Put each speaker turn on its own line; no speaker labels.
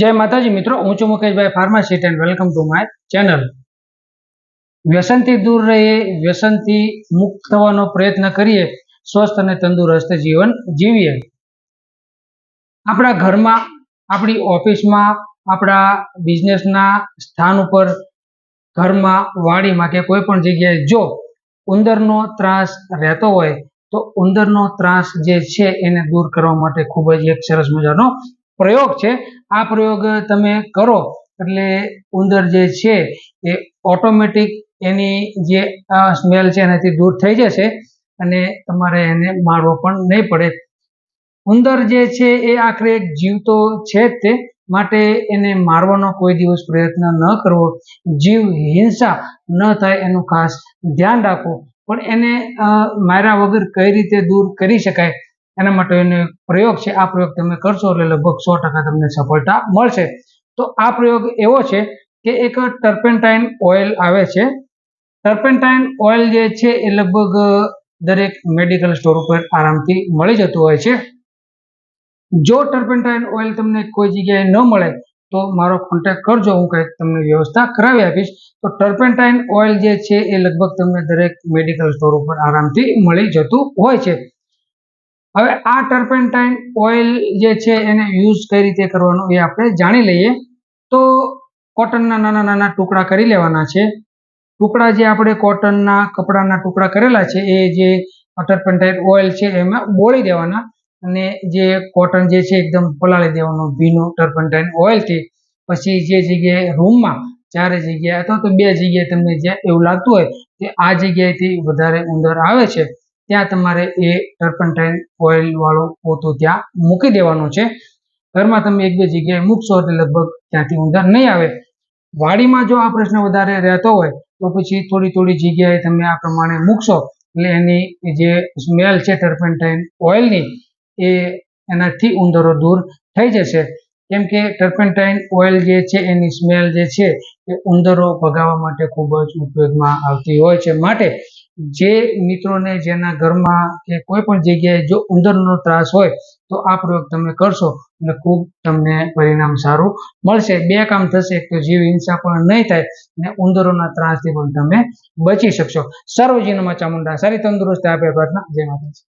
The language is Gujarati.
જય માતાજી મિત્રો, હું છું મુકેશભાઈ pharmacist and welcome to my channel વ્યસનથી દૂર રહીએ, વ્યસનથી મુક્ત થવાનો પ્રયત્ન કરીએ, સ્વસ્થ અને તંદુરસ્ત જીવન જીવીએ. આપણા ઘરમાં, આપણી ઓફિસમાં, આપણા બિઝનેસના સ્થાન ઉપર, ઘરમાં, વાડીમાં કે કોઈ પણ જગ્યાએ જો ઉંદરનો ત્રાસ રહેતો હોય, તો ઉંદરનો ત્રાસ જે છે એને દૂર કરવા માટે ખૂબ જ એક સરસ મજાનો પ્રયોગ છે. આ પ્રયોગ તમે કરો. એટલે ઉંદર જે છે એ ઓટોમેટિક એની જે સ્મેલ છે એનાથી દૂર થઈ જશે અને તમારે એને મારવો પણ નહીં પડે. ઉંદર જે છે એ આખરે એક જીવતો છે તે માટે એને મારવાનો કોઈ દિવસ પ્રયત્ન ન કરવો. જીવ હિંસા ન થાય એનું ખાસ ધ્યાન રાખવું. પણ એને માર્યા વગર કઈ રીતે દૂર કરી શકાય? એના માટેનો એક પ્રયોગ છે. આ પ્રયોગ તમે કરશો એટલે લગભગ સો ટકા તમને સફળતા મળશે. તો આ પ્રયોગ એવો છે કે એક ટર્પેન્ટાઇન ઓઇલ આવે છે. ટર્પેન્ટાઇન ઓઇલ જે છે એ લગભગ દરેક મેડિકલ સ્ટોર ઉપર આરામથી મળી જતું હોય છે. જો ટર્પેન્ટાઇન ઓઇલ તમને કોઈ જગ્યાએ ન મળે, તો મારો કોન્ટેક્ટ કરજો. હું કંઈક તમને વ્યવસ્થા કરાવી આપીશ. તો ટર્પેન્ટાઇન ઓઇલ જે છે એ લગભગ તમને દરેક મેડિકલ સ્ટોર ઉપર આરામથી મળી જતું હોય છે. હવે આ ટર્પેન્ટાઇન ઓઇલ જે છે એને યુઝ કઈ રીતે કરવાનો એ આપણે જાણી લઈએ. તો કોટનના નાના નાના ટુકડા કરી લેવાના છે. ટુકડા જે આપણે કોટનના કપડાના ટુકડા કરેલા છે એ જે ટર્પેન્ટાઇન ઓઇલ છે એમાં બોળી દેવાના અને જે કોટન જે છે એકદમ પલાળી દેવાનું ભીનું ટર્પેન્ટાઇન ઓઇલથી પછી જે જગ્યાએ રૂમમાં ચારે જગ્યાએ અથવા તો બે જગ્યાએ તમને જ્યાં એવું લાગતું હોય કે આ જગ્યાએથી વધારે ઉંદર આવે છે. ત્યાં તમારે એ ટર્પન્ટાઇન ઓઇલ વાળો પોતો ત્યાં મૂકી દેવાનો છે. ઘરમાં તમે એક બે જગ્યાએ મૂકશો એટલે લગભગ ત્યાંથી ઉંદર નહીં આવે. વાડીમાં જો આ પ્રશ્ન વધારે રહેતો હોય, તો પછી થોડી થોડી જગ્યાએ તમે આ પ્રમાણે મૂકશો. એટલે એની જે સ્મેલ છે ટર્પન્ટાઇન ઓઇલની એ એનાથી ઉંદરો દૂર થઈ જશે. કેમ કે ટર્પેન્ટાઇન ઓઇલ જે છે, એની સ્મેલ જે છે, એ ઉંદરો ભગાવવા માટે ખૂબ જ ઉપયોગમાં આવતી હોય છે. માટે જે મિત્રોને જેના ઘરમાં કે કોઈ પણ જગ્યાએ જો ઉંદરનો ત્રાસ હોય, તો આ પ્રયોગ તમે કરશો એટલે ખૂબ તમને પરિણામ સારું મળશે. બે કામ થશે. એક તો જીવ હિંસા પણ નહીં થાય અને ઉંદરોના ત્રાસથી પણ તમે બચી શકશો. સર્વજીનમાં ચામુંડા સારી તંદુરસ્તી આપે પ્રાર્થના. જય માતાજી.